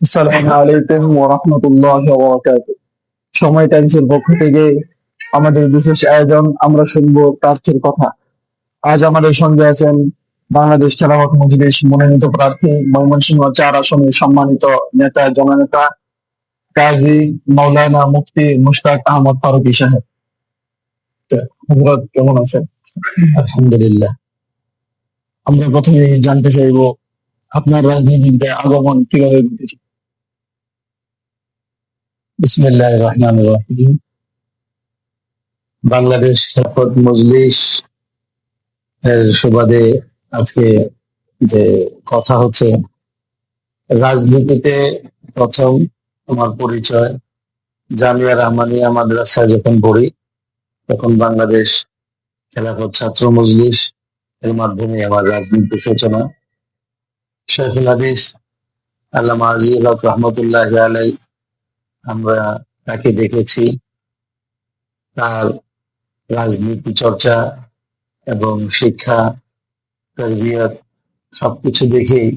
আসসালামু আলাইকুম ওয়া রাহমাতুল্লাহি ওয়া বারাকাতুহু সময় টাইমসের পক্ষ থেকে আমাদের বিশেষ আয়োজন আমরা শুনব প্রার্থীর কথা। আজ আমাদের সঙ্গে আছেন বাংলাদেশ খেলাফত মজলিস মনোনীত প্রার্থী ময়মনসিংহ চার আসনের সম্মানিত নেতা জননেতা কাজী মাওলানা মুফতি মুশতাক আহমদ ফারুকী সাহেব। তো, কেমন আছেন? আলহামদুলিল্লাহ। আমরা প্রথমে জানতে চাইব আপনার রাজনীতিতে আগমন কীভাবে ঘটেছে? রহমান রহিম। বাংলাদেশ খেলাফত মজলিস এর সুবাদে আজকে যে কথা হচ্ছে, রাজনীতিতে প্রথম আমার পরিচয়, জামিয়া রহমানিয়া মাদ্রাসায় যখন পড়ি, তখন বাংলাদেশ খেলাফত ছাত্র মজলিস এর মাধ্যমে আমার রাজনীতির সূচনা। শেখুল হাদিস আল্লাহ হক রহমতুল্লাহ আলাই আমরা তাকে দেখেছি। তার রাজনীতি চর্চা এবং শিক্ষা তরবিয়ত সবকিছু দেখেই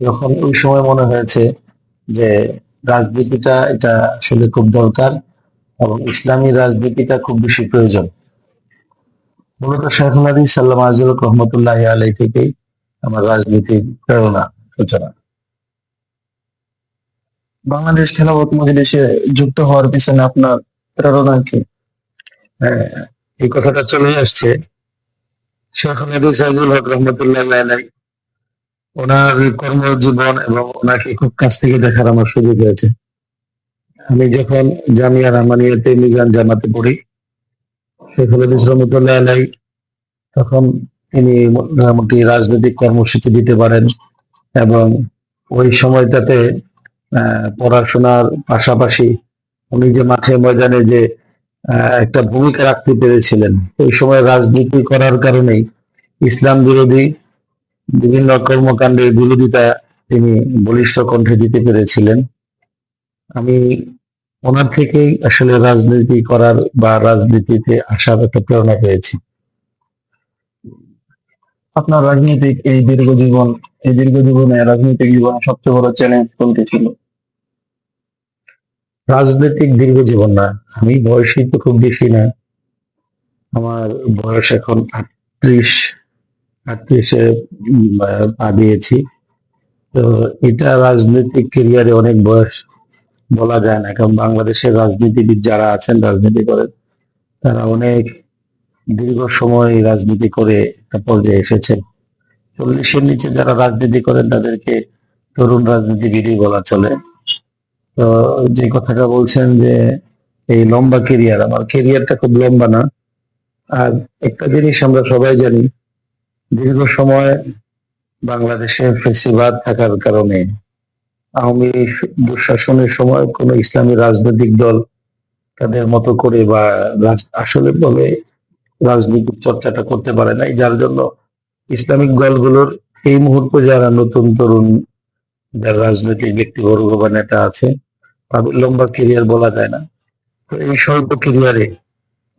যখন ওই সময় মনে হয়েছে যে রাজনীতিটা এটা আসলে খুব দরকার এবং ইসলামী রাজনীতিটা খুব বেশি প্রয়োজন। মূলত শেখুল হাদিস সাল্লাম আজিল রহমতুল্লাহ আলাই থেকেই আমার রাজনীতির প্রেরণা, সূচনা। বাংলাদেশ খেলাফত মজলিসে যুক্ত হওয়ার পিছনে আপনার প্রেরণা কি? হ্যাঁ, এই কথাটা চলে আসছে। শেখ হামিদুল সাইদুল হক রহমতুল্লাহ ওনার কর্মজীবন এবং ওনাকে খুব কাছ থেকে দেখার আমার সুযোগ হয়েছে। আমি যখন জামিয়া রহমানিয়াতে মিজান জামাতে পড়ি শেখ হামিদুল রহমতুল্লাহ আলাই তখন তিনি মোটামুটি রাজনৈতিক কর্মসূচি দিতে পারেন এবং ওই সময়টাতে পড়াশোনার পাশাপাশি উনি যে মাঠে ময়দানে যে একটা ভূমিকা রাখতে পেরেছিলেন ওই সময় রাজনীতি করার কারণেই ইসলাম বিরোধী বিভিন্ন কর্মকাণ্ডের বিরোধিতা তিনি বলিষ্ঠ কণ্ঠে দিতে পেরেছিলেন। আমি ওনার থেকেই আসলে রাজনীতি করার বা রাজনীতিতে আসার একটা প্রেরণা পেয়েছি। আপনার রাজনৈতিক এই দীর্ঘ জীবন, এই দীর্ঘ জীবনে রাজনৈতিক জীবনে সবচেয়ে বড় চ্যালেঞ্জ কোনটি ছিল? রাজনৈতিক দীর্ঘ জীবন না। আমি বয়সী তো খুব বেশি না। আমার বয়স এখন আটত্রিশ, আটত্রিশে পা দিয়েছি। তো এটা রাজনৈতিক কেরিয়ারে অনেক বয়স বলা যায় না। কারণ বাংলাদেশের রাজনীতিবিদ যারা আছেন, রাজনীতি করেন, তারা অনেক দীর্ঘ সময় রাজনীতি করে একটা পর্যায়ে এসেছেন চল্লিশের নিচে যারা রাজনীতি করেন, তাদেরকে তরুণ রাজনীতিবিদই বলা চলে। তো যে কথাটা বলছেন যে এই লম্বা কেরিয়ার আমার কেরিয়ারটা খুব লম্বা না। আর একটা জিনিস আমরা সবাই জানি, দীর্ঘ সময় বাংলাদেশে ফেসিবাদ থাকার কারণে আওয়ামী দুঃশাসনের সময় কোন ইসলামী রাজনৈতিক দল তাদের মতো করে বা আসলে বলে রাজনৈতিক চর্চাটা করতে পারে নাই। যার জন্য ইসলামিক দলগুলোর এই মুহূর্তে যারা নতুন তরুণ, যারা রাজনৈতিক ব্যক্তিবর্গ বা নেতা আছে তাদের লম্বা কেরিয়ার বলা যায় না। তো এই স্বল্প কেরিয়ারে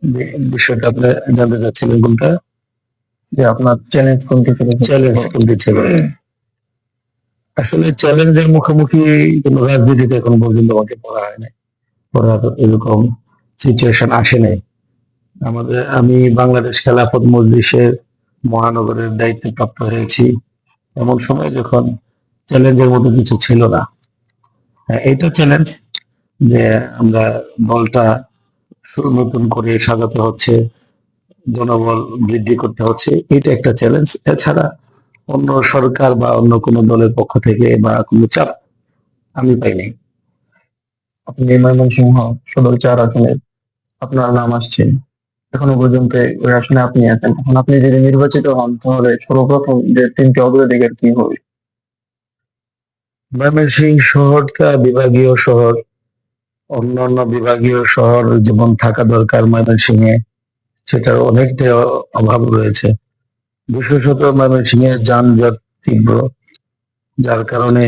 যে বিষয়টা আপনি জানতে চাচ্ছিলেন কোনটা? যে আপনার চ্যালেঞ্জ কোনটি ছিল চ্যালেঞ্জ কোনটি ছিল? আসলে চ্যালেঞ্জের মুখোমুখি কোনো রাজনীতিতে এখন পর্যন্ত আমাকে পড়া হয় নাই। পড়ার এরকম সিচুয়েশন আসে নাই। আমাদের আমি বাংলাদেশ খেলাফত মজলিসের মহানগরের দায়িত্ব প্রাপ্ত হয়েছি। এমন সময় যখন চ্যালেঞ্জের মতো কিছু ছিল না এটা চ্যালেঞ্জ যে আমরা দলটা নতুন করে সাজাতে হচ্ছে, জনবল বৃদ্ধি করতে হচ্ছে এটা একটা চ্যালেঞ্জ এছাড়া অন্য সরকার বা অন্য কোনো দলের পক্ষ থেকে বা কোনো চাপ আমি পাইনি। আপনি ময়মনসিংহ সদর চার আসনে আপনার নাম আসছে। এখনও পর্যন্ত ওই আসনে আপনি আছেন। এখন আপনি যদি নির্বাচিত হন, তাহলে সর্বপ্রথম যে তিনটি অগ্রাধিকার কি হবে? ময়মনসিংহ শহরটা বিভাগীয় শহর, অন্যান্য বিভাগীয় শহর যেমন থাকা দরকার ময়মনসিংহে, সেটার অনেকটা অভাব রয়েছে। বিশেষত ময়মনসিংহে যানজট তীব্র, যার কারণে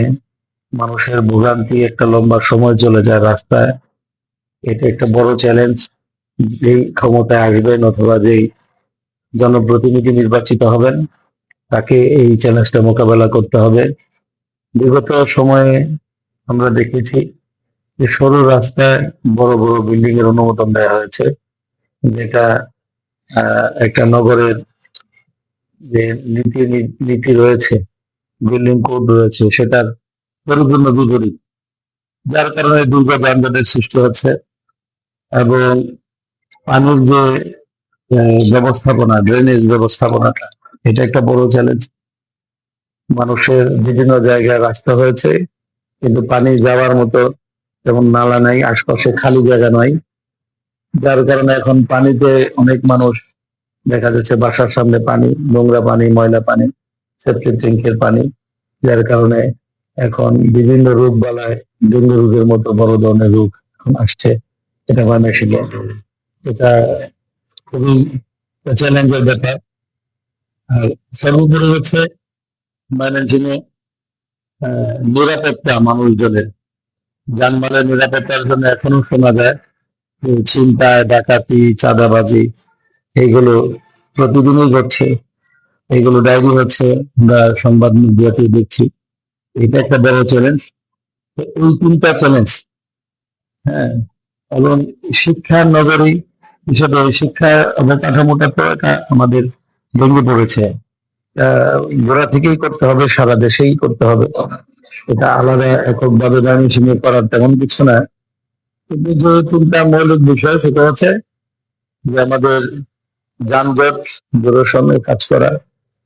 মানুষের ভোগান্তি একটা লম্বা সময় চলে যায় রাস্তায়। এটা একটা বড় চ্যালেঞ্জ যেই ক্ষমতায় আসবেন অথবা যেই জনপ্রতিনিধি নির্বাচিত হবেন, তাকে এই চ্যালেঞ্জটা মোকাবেলা করতে হবে। বিগত সময়ে আমরা দেখেছি যে সরু রাস্তায় বড় বড় বিল্ডিং এর অনুমোদন দেওয়া হয়েছে, যেটা একটা নগরের যে নীতি নীতি রয়েছে, বিল্ডিং কোড রয়েছে, সেটার পরিপূর্ণ বিপরীত যার কারণে দুর্গা যানজটের সৃষ্টি হচ্ছে এবং পানির যে ব্যবস্থাপনা ড্রেনেজ ব্যবস্থাপনাটা, এটা একটা বড় চ্যালেঞ্জ মানুষের বিভিন্ন জায়গায় রাস্তা হয়েছে, কিন্তু পানি যাওয়ার মতো যেমন নালা নাই, আশপাশে খালি জায়গা নয় যার কারণে এখন পানিতে অনেক মানুষ দেখা যাচ্ছে বাসার সামনে পানি, নোংরা পানি, ময়লা পানি সেপ্টিক ট্যাঙ্কের পানি, যার কারণে এখন বিভিন্ন রোগ বালায় ডেঙ্গু রোগের মতো বড় ধরনের রোগ এখন আসছে। এটা বাংলাদেশে এটা খুবই চ্যালেঞ্জের ব্যাপার। আর সর্বোপরি হচ্ছে ময়মনসিংহে আহ, নিরাপত্তা মানুষজনের যানবাহনের নিরাপত্তার জন্য এখনও শোনা যায় যে ছিনতাই ডাকাতি চাঁদাবাজি এইগুলো প্রতিদিনই ঘটছে। এইগুলো ডায়েরি হচ্ছে আমরা সংবাদ মিডিয়াতে দেখছি। এটা একটা বড় চ্যালেঞ্জ এই তিনটা চ্যালেঞ্জ হ্যাঁ এবং শিক্ষার নগরী হিসেবে শিক্ষা অবকাঠামোটা আমাদের ভেঙে পড়েছে। গোড়া থেকেই করতে হবে, সারা দেশেই করতে হবে। এটা আলাদা একক এককভাবে ময়মনসিংহে করার তেমন কিছু না। কিন্তু যে তিনটা মৌলিক বিষয়, সেটা হচ্ছে যে আমাদের যানজট দূরসনে কাজ করা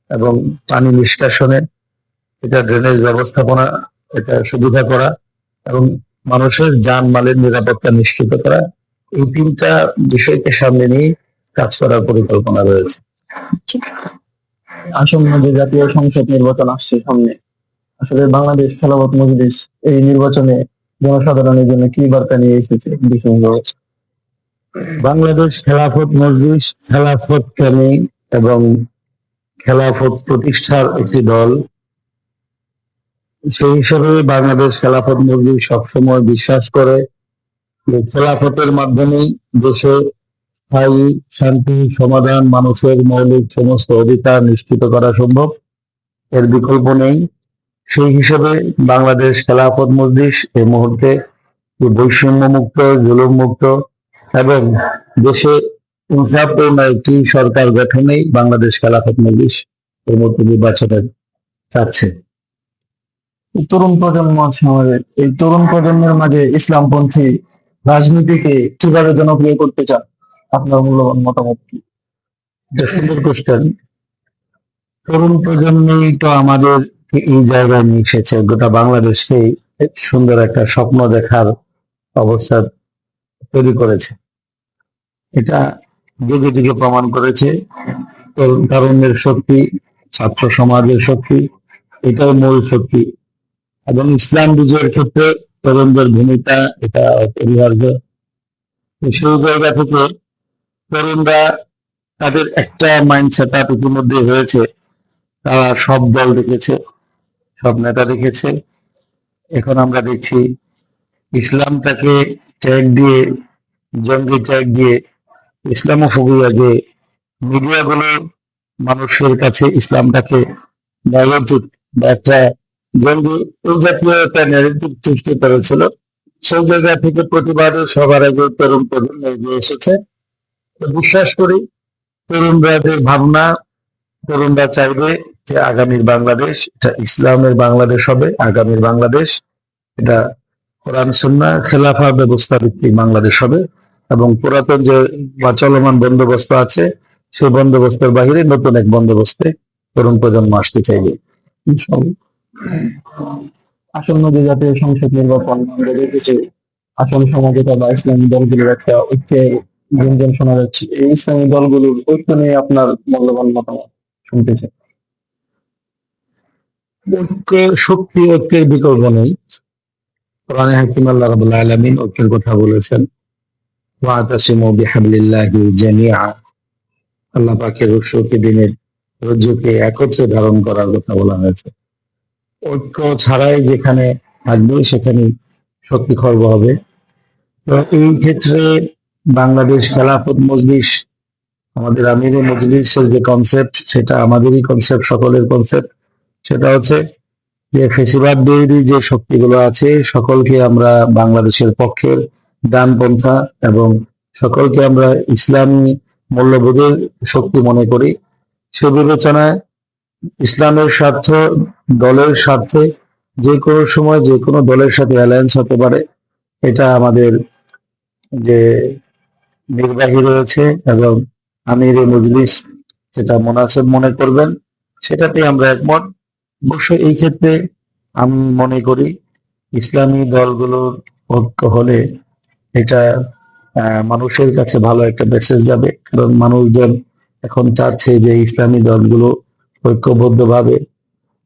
এবং পানি নিষ্কাশনে এটা ড্রেনেজ ব্যবস্থাপনা, এটা সুবিধা করা এবং মানুষের যান মালের নিরাপত্তা নিশ্চিত করা, এই তিনটা বিষয়কে সামনে নিয়ে কাজ করার পরিকল্পনা রয়েছে। আসন্ন যে জাতীয় সংসদ নির্বাচন আসছে সামনে, আসলে বাংলাদেশ খেলাফত মজলিস এই নির্বাচনে জনসাধারণের জন্য কি বার্তা নিয়ে এসেছে? বাংলাদেশ খেলাফত মজলিস খেলাফত প্রেমী এবং খেলাফত প্রতিষ্ঠার একটি দল। সেই হিসেবে বাংলাদেশ খেলাফত মজলিস সবসময় বিশ্বাস করে যে খেলাফতের মাধ্যমেই দেশে স্থায়ী, শান্তি, সমাধান, মানুষের মৌলিক সমস্ত অধিকার নিশ্চিত করা সম্ভব। এর বিকল্প নেই। সেই হিসেবে বাংলাদেশ খেলাফত মজলিস এই মুহূর্তে বৈষম্য মুক্ত জুলুম মুক্ত এবং দেশে ইনসাফপূর্ণ একটি সরকার গঠনেই বাংলাদেশ খেলাফত মজলিস এই মুহূর্তে নির্বাচনে চাচ্ছে। তরুণ প্রজন্ম আছে আমাদের এই তরুণ প্রজন্মের মাঝে ইসলামপন্থী রাজনীতিকে কীভাবে জনপ্রিয় করতে চান? আপনার মূল্যবান মতামত কি? সুন্দর কোশ্চেন তরুণ প্রজন্মই তো আমাদের এই জায়গায় নিয়ে এসেছে, গোটা বাংলাদেশকে সুন্দর একটা স্বপ্ন দেখার অবস্থা তৈরি করেছে। এটা যুগে যুগে প্রমাণ করেছে, তরুণ তরুণের শক্তি, ছাত্র সমাজের শক্তি এটাই মূল শক্তি। এবং ইসলাম বিজয়ের ক্ষেত্রে তরুণদের ভূমিকা এটা অপরিহার্য। সেই জায়গা থেকে তরুণরা তাদের একটা মাইন্ড সেট আপ ইতিমধ্যে হয়েছে। তারা সব দল দেখেছে, সব নেতা দেখেছে। এখন আমরা দেখছি ইসলামটাকে ট্যাগ দিয়ে, জঙ্গি ট্যাগ দিয়ে ইসলাম ইসলামোফোবিয়া যে মিডিয়াগুলো মানুষের কাছে ইসলামটাকে দেওয়া বা একটা জঙ্গি এই জাতীয় একটা ন্যারেটিভ সৃষ্টি করেছিল। সেই জায়গা থেকে প্রতিবাদে সবার আগে তরুণ প্রজন্ম এগিয়ে এসেছে। বিশ্বাস করি তরুণদের ভাবনা, তরুণরা চাইবে যে আগামীর বাংলাদেশ, এটা ইসলামের বাংলাদেশ হবে, আগামীর বাংলাদেশ, এটা কোরআন সুন্না খেলাফা ব্যবস্থা ভিত্তিক বাংলাদেশ হবে এবং পুরাতন যে চলমান বন্দোবস্ত আছে, সেই বন্দোবস্তের বাহিরে নতুন এক বন্দোবস্তে তরুণ প্রজন্ম আসতে চাইবে। আসন্ন যে জাতীয় সংসদ নির্বাচন আসন সমঝোতা বা ইসলামী দলগুলোর একটা ঐক্যের গুঞ্জন শোনা যাচ্ছে। এই ইসলামী দলগুলোর ঐক্য নিয়ে আপনার মূল্যবান মতামত শুনতে চাই। শক্তি, ঐক্যের বিকল্প নেই। কোরআনে হাকিম আল্লাহ রাবুল আলমিন ঐক্যের কথা বলেছেন ওয়াতাসিমু আল্লাহ দিনের রজ্জুকে একত্রে ধারণ করার কথা বলা হয়েছে। ঐক্য ছাড়াই যেখানে থাকবে সেখানে শক্তি খর্ব হবে। এই ক্ষেত্রে বাংলাদেশ খেলাফত মজলিস, আমাদের আমির মজলিসের যে কনসেপ্ট সেটা আমাদেরই কনসেপ্ট সকলের কনসেপ্ট সেটা হচ্ছে যে ফেসিবাদ বিরোধী যে শক্তিগুলো আছে, সকলকে আমরা বাংলাদেশের পক্ষের ডানপন্থা এবং সকলকে আমরা ইসলামী মূল্যবোধের শক্তি মনে করি। সে বিবেচনায় ইসলামের স্বার্থ, দলের স্বার্থে যে কোনো সময় যে কোনো দলের সাথে অ্যালায়েন্স হতে পারে। এটা আমাদের যে নির্বাহী রয়েছে এবং আমির মজলিস যেটা মোনাসেব মনে করবেন সেটাতে আমরা একমত। অবশ্য এই ক্ষেত্রে আমি মনে করি ইসলামী দলগুলোর ঐক্য হলে এটা মানুষের কাছে ভালো একটা মেসেজ যাবে। কারণ মানুষজন এখন চাচ্ছে যে ইসলামী দলগুলো ঐক্যবদ্ধভাবে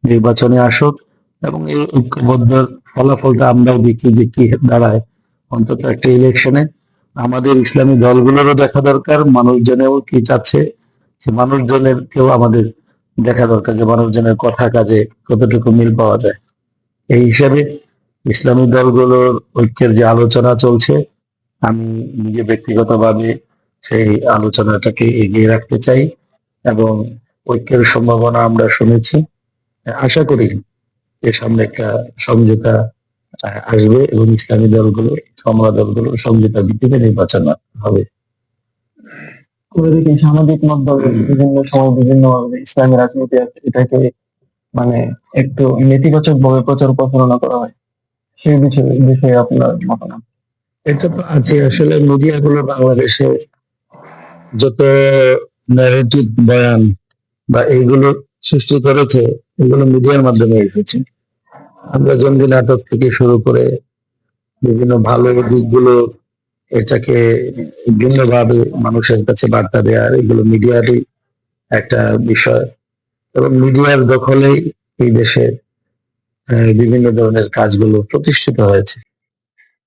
নির্বাচনে আসুক এবং এই ঐক্যবদ্ধ ফলাফলটা আমরাও দেখি যে কি দাঁড়ায় অন্তত একটা ইলেকশনে আমাদের ইসলামী দলগুলোরও দেখা দরকার, মানুষজনেও কি চাচ্ছে? সে মানুষজনের কেউ আমাদের দেখা দরকার যে মানুষজনের কথা কাজে কতটুকু মিল পাওয়া যায়। এই হিসাবে ইসলামী দলগুলোর ঐক্যের যে আলোচনা চলছে, আমি নিজে ব্যক্তিগতভাবে সেই আলোচনাটাকে এগিয়ে রাখতে চাই এবং ঐক্যের সম্ভাবনা আমরা শুনেছি। আশা করি এর সামনে একটা সমঝোতা আসবে এবং ইসলামী দলগুলো সমরা দলগুলো সমঝোতা ভিত্তিতে নির্বাচন হবে। করে দেখি সামাজিক মাধ্যমে বিভিন্ন সময় বিভিন্ন ইসলামী রাজনীতি এটাকে মানে একটু নেতিবাচক ভাবে প্রচার প্রচারণা করা হয়। সেই বিষয়ে বিষয়ে আপনার মতামত? এটা তো আছে আসলে মিডিয়াগুলো বাংলাদেশে যত ন্যারেটিভ বয়ান বা এইগুলো সৃষ্টি করেছে এগুলো মিডিয়ার মাধ্যমে এসেছে। আমরা জঙ্গি নাটক থেকে শুরু করে বিভিন্ন ভালো দিকগুলো এটাকে ভিন্নভাবে মানুষের কাছে বার্তা দেওয়ার এগুলো মিডিয়ারই একটা বিষয়। এবং মিডিয়ার দখলেই এই দেশে বিভিন্ন ধরনের কাজগুলো প্রতিষ্ঠিত হয়েছে।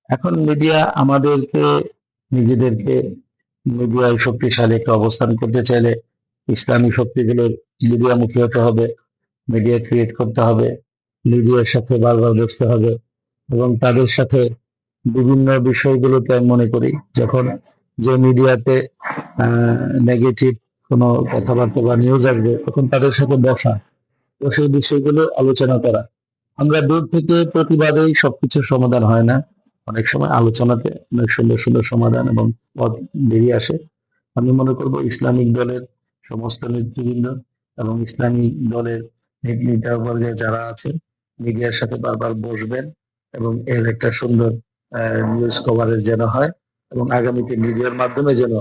এখন মিডিয়া আমাদেরকে, নিজেদেরকে মিডিয়ায় শক্তিশালী একটা অবস্থান করতে চাইলে ইসলামী শক্তিগুলোর মিডিয়ামুখী হতে হবে, মিডিয়া ক্রিয়েট করতে হবে। মিডিয়ার সাথে বারবার বসতে হবে এবং তাদের সাথে বিভিন্ন বিষয়গুলোতে আমি মনে করি, যখন যে মিডিয়াতে নেগেটিভ কোনো কথাবার্তা বা নিউজ আসবে, তখন তাদের সাথে বসা, তো সেই বিষয়গুলো আলোচনা করা। আমরা দূর থেকে প্রতিবাদেই সবকিছু সমাধান হয় না। অনেক সময় আলোচনাতে অনেক সুন্দর সুন্দর সমাধান এবং পথ বেরিয়ে আসে। আমি মনে করব ইসলামিক দলের সমস্ত নেতৃবৃন্দ এবং ইসলামিক দলের নেত- যারা আছেন মিডিয়ার সাথে বারবার বসবেন এবং এর একটা সুন্দর নিউজ কভারেজ যেন হয় এবং আগামীতে মিডিয়ার মাধ্যমে যেন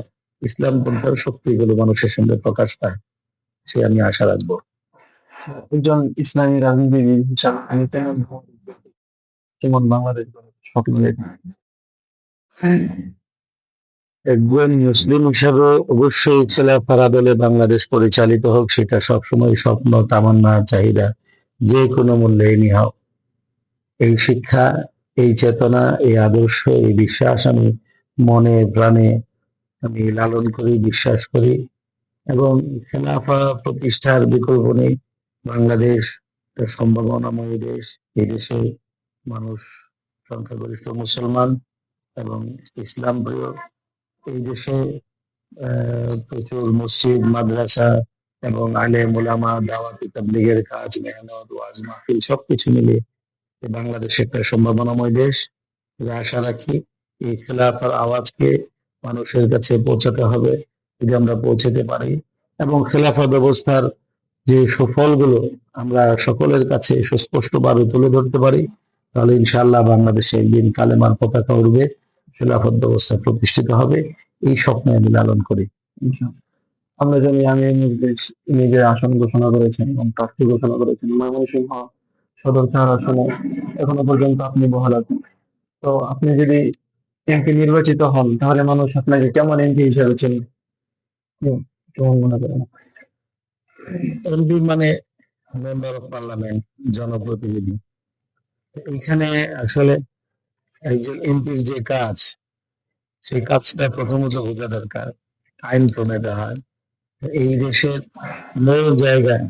ইসলাম পন্থার শক্তিগুলো মানুষের সামনে প্রকাশ পায় সে আমি আশা রাখব। একজন ইসলামী রাজনীতিবিদ হিসাবে কেমন কেমন বাংলাদেশ স্বপ্ন একজন মুসলিম হিসাবে অবশ্যই খেলাফার আদলে বাংলাদেশ পরিচালিত হোক সেটা সবসময় স্বপ্ন তামান্না চাহিদা। যে কোনো মূল্যে নিয়ে হোক এই শিক্ষা, এই চেতনা, এই আদর্শ, এই বিশ্বাস আমি মনে, প্রাণে আমি লালন করি, বিশ্বাস করি এবং খেলাফা প্রতিষ্ঠার বিকল্প নেই। বাংলাদেশ একটা সম্ভাবনাময় দেশ। এই দেশে মানুষ সংখ্যাগরিষ্ঠ মুসলমান এবং ইসলাম প্রিয়। এই দেশে প্রচুর মসজিদ, মাদ্রাসা এবং আলে মোলামা, দাওয়াতি, তাবলিগের কাজ, মেহনত, ওয়াজ মাহফিল সবকিছু মিলিয়ে এ বাংলাদেশ একটা সম্ভাবনাময় দেশ। আশা রাখি এই খেলাফার আওয়াজকে মানুষের কাছে পৌঁছাতে হবে, যদি আমরা পৌঁছাতে পারি। এবং খেলাফা ব্যবস্থার যে সুফলগুলো আমরা সকলের কাছে সুস্পষ্টভাবে তুলে ধরতে পারি, তাহলে ইনশাআল্লাহ বাংলাদেশে একদিন কালেমার পতাকা উঠবে খেলাফত ব্যবস্থা প্রতিষ্ঠিত হবে। এই স্বপ্ন আমি লালন করি। আমরা জানি আমি নির্দেশ নিজের আসন ঘোষণা করেছেন এবং প্রার্থী ঘোষণা করেছেন, ময়মনসিংহ সদর চার আসনে এখনও পর্যন্ত আপনি বহাল আছেন। তো আপনি যদি এমপি নির্বাচিত হন, তাহলে মানুষ আপনাকে কেমন এমপি হিসেবে চেনে? কেমন- মনে করেন? এমপি মানে মেম্বার অফ পার্লামেন্ট জনপ্রতিনিধি। তো এইখানে আসলে একজন এমপির যে কাজ, সেই কাজটা প্রথমত বোঝা দরকার আইন প্রণীত হয়। এই দেশের মূল জায়গায়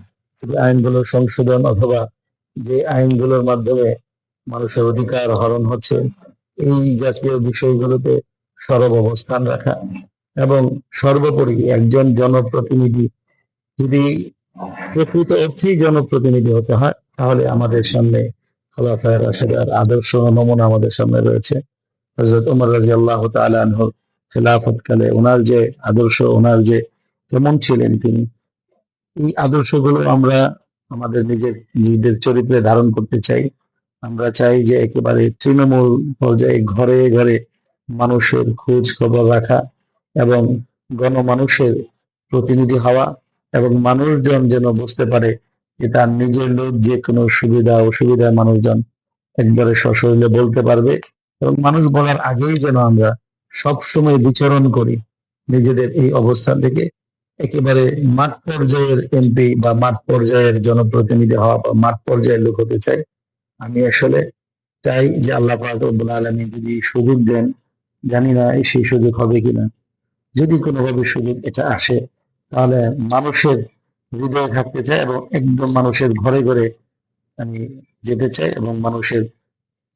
আইনগুলো সংশোধন অথবা যে আইনগুলোর মাধ্যমে মানুষের অধিকার হরণ হচ্ছে, এই জাতীয় বিষয়গুলোতে সরব অবস্থান রাখা এবং সর্বোপরি একজন জনপ্রতিনিধি যদি প্রকৃত অর্থেই জনপ্রতিনিধি হতে হয়, তাহলে আমাদের সামনে খোলাফায় রাশেদার আদর্শ নমুনা আমাদের সামনে রয়েছে। হজরত উমর রাজি আল্লাহ তালহর খেলাফত কালে ওনার যে আদর্শ, ওনার যে কেমন ছিলেন তিনি? এই আদর্শগুলো আমরা আমাদের নিজের নিজেদের চরিত্রে ধারণ করতে চাই। আমরা চাই যে একেবারে তৃণমূল পর্যায়ে ঘরে ঘরে মানুষের খোঁজ খবর রাখা এবং গণমানুষের প্রতিনিধি হওয়া এবং মানুষজন যেন বুঝতে পারে যে তার নিজের লোক যে কোনো সুবিধা অসুবিধা মানুষজন একবারে সশরীরে বলতে পারবে এবং মানুষ বলার আগেই যেন আমরা সবসময় বিচরণ করি নিজেদের এই অবস্থান থেকে। একেবারে মাঠ পর্যায়ের এমপি বা মাঠ পর্যায়ের জনপ্রতিনিধি হওয়া বা মাঠ পর্যায়ের লোক হতে চাই, আমি আসলে চাই যে আল্লাহ রব্বুল আলমী যদি সুযোগ দেন, জানি না সেই সুযোগ হবে কিনা। যদি কোনোভাবে সুযোগ এটা আসে, তাহলে মানুষের হৃদয়ে থাকতে চাই এবং একদম মানুষের ঘরে ঘরে আমি যেতে চাই এবং মানুষের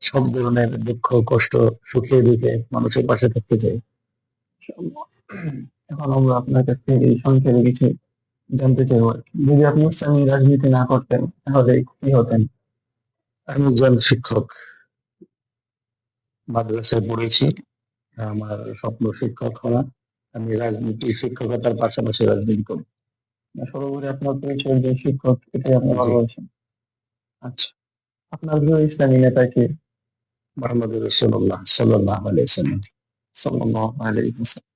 সব ধরনের দুঃখ, কষ্ট, সুখে দুঃখে মানুষের পাশে থাকতে চাই। এখন আমরা আপনার কাছ থেকে এই সংক্ষেপে কিছু জানতে চাইব। যদি আপনি ইসলামী রাজনীতি না করতেন তাহলে কি হতেন? আমি একজন শিক্ষক। মাদ্রাসায় পড়েছি। আমার স্বপ্ন শিক্ষক হওয়া। আমি রাজনীতি শিক্ষকতার পাশাপাশি রাজনীতি করি। সর্বোপরি আপনার পরিচয় একজন শিক্ষক এটাই আপনি ভালোবাসেন আচ্ছা। আপনার প্রিয় ইসলামী নেতা কে? মোহাম্মদ রসুল্লাহ সাল্লাহ আলাইসাল্লাম সাল্লাল্লাহু আলাইহি ওয়াসাল্লাম।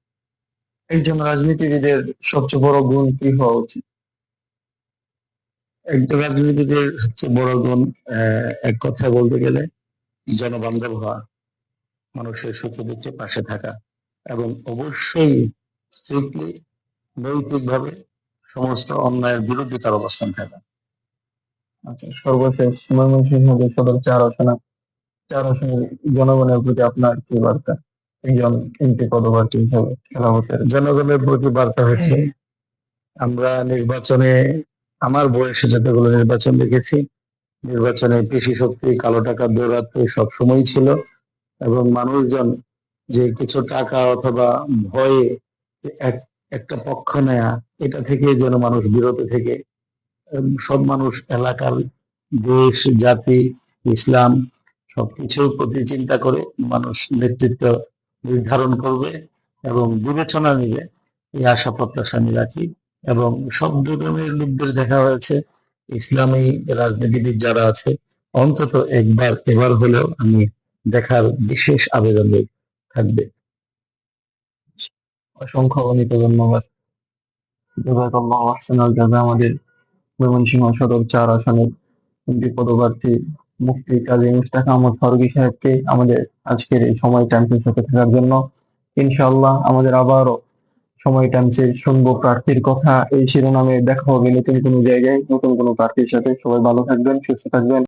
একজন রাজনীতিবিদের সবচেয়ে বড় গুণ কি হওয়া উচিত? একজন রাজনীতিবিদের সবচেয়ে বড় গুণ এক কথা বলতে গেলে জনবান্ধব হওয়া, মানুষের সুখে দুঃখে পাশে থাকা এবং অবশ্যই স্ট্রিক্টলি, নৈতিকভাবে সমস্ত অন্যায়ের বিরুদ্ধে তার অবস্থান থাকা। আচ্ছা সর্বশেষ, ময়মনসিংহ সদর চার আসনা, চার আসনের জনগণের প্রতি আপনার কি বার্তা? একজন এমপি পদপ্রার্থী হিসাবে খেলাফতের জনগণের প্রতি বার্তা হচ্ছে আমরা নির্বাচনে আমার বয়সে যতগুলো নির্বাচন দেখেছি নির্বাচনে পেশি শক্তি কালো টাকা দৌরাত্ম্য সবসময় ছিল এবং মানুষজন যে কিছু টাকা অথবা ভয়ে এক একটা পক্ষ নেয়া এটা থেকে যেন মানুষ বিরত থেকে সব মানুষ এলাকার দেশ জাতি ইসলাম সবকিছুর প্রতি চিন্তা করে মানুষ নেতৃত্ব নির্ধারণ করবে এবং বিবেচনা নিবে এই আশা প্রত্যাশা আমি রাখি এবং সব ধরনের লোকদের দেখা হয়েছে। ইসলামী রাজনীতিবিদ যারা আছে, অন্তত একবার, এবার হলেও আমি দেখার বিশেষ আবেদন থাকবে। অসংখ্য অগণিত ধন্যবাদ। আমাদের ময়মনসিংহ সদর চার আসনের এমপি কাজে কাজী মুস্তাক আহমদ ফারুকি সাহেবকে আমাদের আজকের এই সময় টাইমসের সাথে থাকার জন্য। ইনশাল্লাহ আমাদের আবারও সময় টাইমসের শুনব প্রার্থীর কথা। এই শিরোনামে দেখা হবে নতুন কোনো জায়গায়, নতুন কোনো প্রার্থীর সাথে। সবাই ভালো থাকবেন, সুস্থ থাকবেন।